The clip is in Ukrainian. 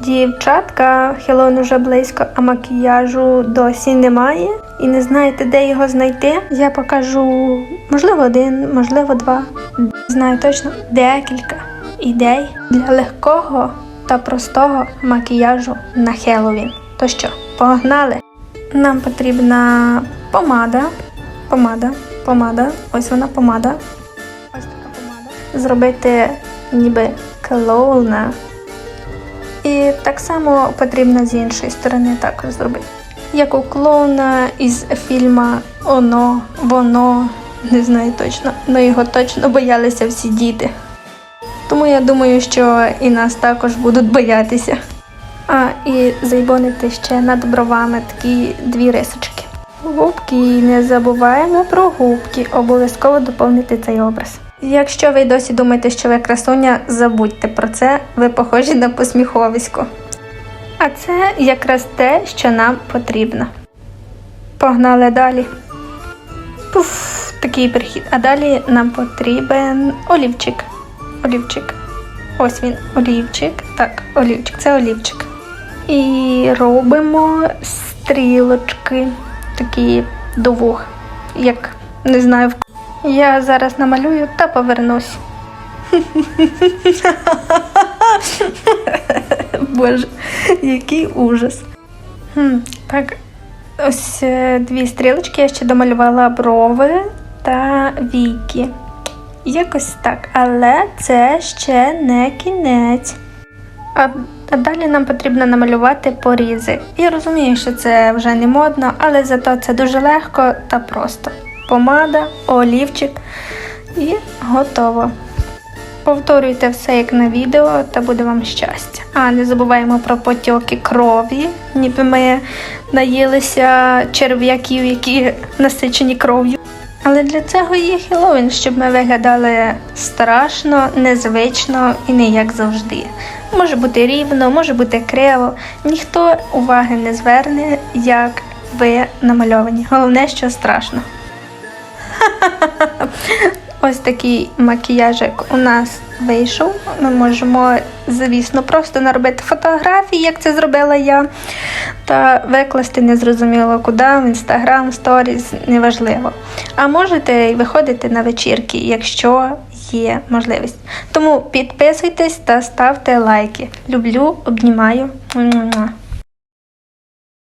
Дівчатка, Хеллоуін уже близько, а макіяжу досі немає. І не знаєте, де його знайти. Я покажу, можливо, один, можливо, два. Знаю точно декілька ідей для легкого та простого макіяжу на Хеллоуін. То що, погнали? Нам потрібна помада. Помада, помада. Ось вона помада. Ось така помада. Зробити ніби клоуна. І так само потрібно з іншої сторони також зробити. Як у клоуна із фільма Оно, воно, не знаю точно, але його точно боялися всі діти. Тому я думаю, що і нас також будуть боятися. А, і зайбонити ще над бровами такі дві рисочки. Губки, не забуваємо про губки, обов'язково доповнити цей образ. Якщо ви досі думаєте, що ви красуня, забудьте про це, ви похожі на посміховисько. А це якраз те, що нам потрібно. Погнали далі. Пуф, такий перехід. А далі нам потрібен олівчик. Олівчик. Ось він, олівчик. Так, олівчик, це олівчик. І робимо стрілочки, такі до вух, як не знаю. в я зараз намалюю та повернусь. Боже, який ужас. Хм, так, ось е, дві стрілочки я ще домалювала брови та віки. Якось так, але це ще не кінець. А, а далі нам потрібно намалювати порізи. Я розумію, що це вже не модно, але зато це дуже легко та просто. Помада, олівчик і готово. Повторюйте все як на відео, та буде вам щастя. А не забуваємо про потьоки крові, ніби ми наїлися черв'яків, які насичені кров'ю. Але для цього є Хеллоуін, щоб ми виглядали страшно, незвично і не як завжди. Може бути рівно, може бути криво. Ніхто уваги не зверне, як ви намальовані. Головне, що страшно. Ось такий макіяжик у нас вийшов. Ми можемо, звісно, просто наробити фотографії, як це зробила я, та викласти незрозуміло куди, в інстаграм, сторіс, неважливо. А можете виходити на вечірки, якщо є можливість. Тому підписуйтесь та ставте лайки. Люблю, обнімаю.